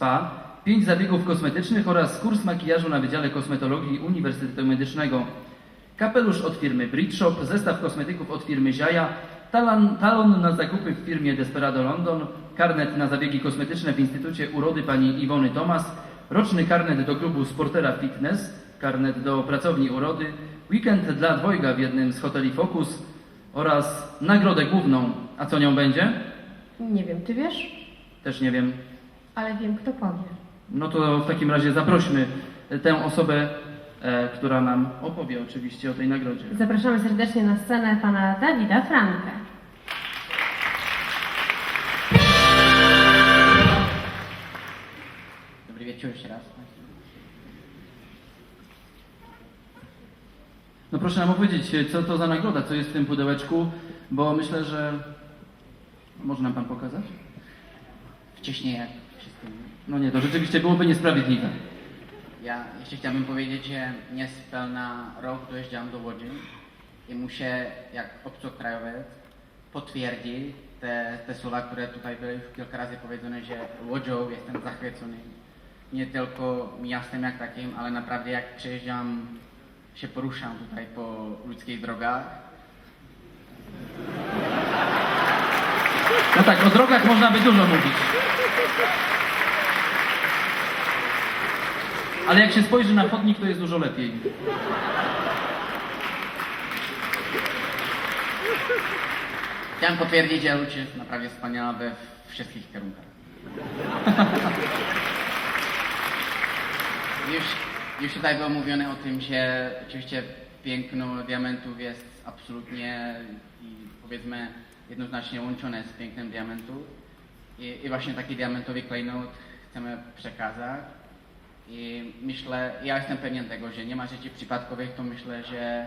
spa, 5 zabiegów kosmetycznych oraz kurs makijażu na Wydziale Kosmetologii Uniwersytetu Medycznego. Kapelusz od firmy Brit Shop, zestaw kosmetyków od firmy Ziaja, talan, talon na zakupy w firmie Desperado London, karnet na zabiegi kosmetyczne w Instytucie Urody pani Iwony Tomas, roczny karnet do klubu Sportera Fitness, karnet do pracowni urody, weekend dla dwojga w jednym z hoteli Focus oraz nagrodę główną. A co nią będzie? Nie wiem, ty wiesz? Też nie wiem. Ale wiem, kto powie. No to w takim razie zaprośmy tę osobę, e, która nam opowie oczywiście o tej nagrodzie. Zapraszamy serdecznie na scenę pana Dawida Frankę. Dobry wieczór jeszcze raz. No proszę nam opowiedzieć, co to za nagroda, co jest w tym pudełeczku, bo myślę, że... Może nam pan pokazać? Wcześniej jak. No nie, to rzeczywiście byłoby niesprawiedliwe. Ja jeszcze chciałbym powiedzieć, że niespełna rok dojeżdżam do Łodzi i muszę, jak obcokrajowiec, potwierdzić te, te słowa, które tutaj były już kilka razy powiedzone, że Łodzią jestem zachwycony. Nie tylko miastem jak takim, ale naprawdę jak przejeżdżam, się poruszam tutaj po ludzkich drogach, tak, o drogach można by dużo mówić. Ale jak się spojrzy na chodnik, to jest dużo lepiej. Chciałem potwierdzić, że Łódź jest naprawdę wspaniała we wszystkich kierunkach. Już, już tutaj było mówione o tym, że oczywiście piękno diamentów jest absolutnie i powiedzmy jednoznačně unčonec s pěkným diamantu. I, I vlastně taky diamantový klejnout chceme překázat. I myšle, já jsem pevně tego, že nemá řeči případkových v tom myšle, že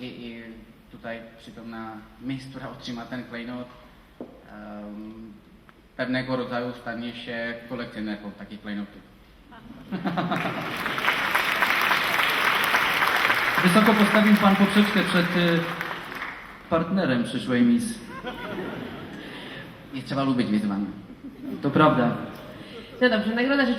i, i tutaj přítomná mistura otříma ten klejnout um, ehm, pevného rodzaju stane se kolekcionérkou jako taky klejnotů. Vysoko postavím pan Popřečke před eh, partnerem przyszłej mis. Nie trzeba lubić wyzwania. To prawda. No dobrze, nagroda rzeczywiście.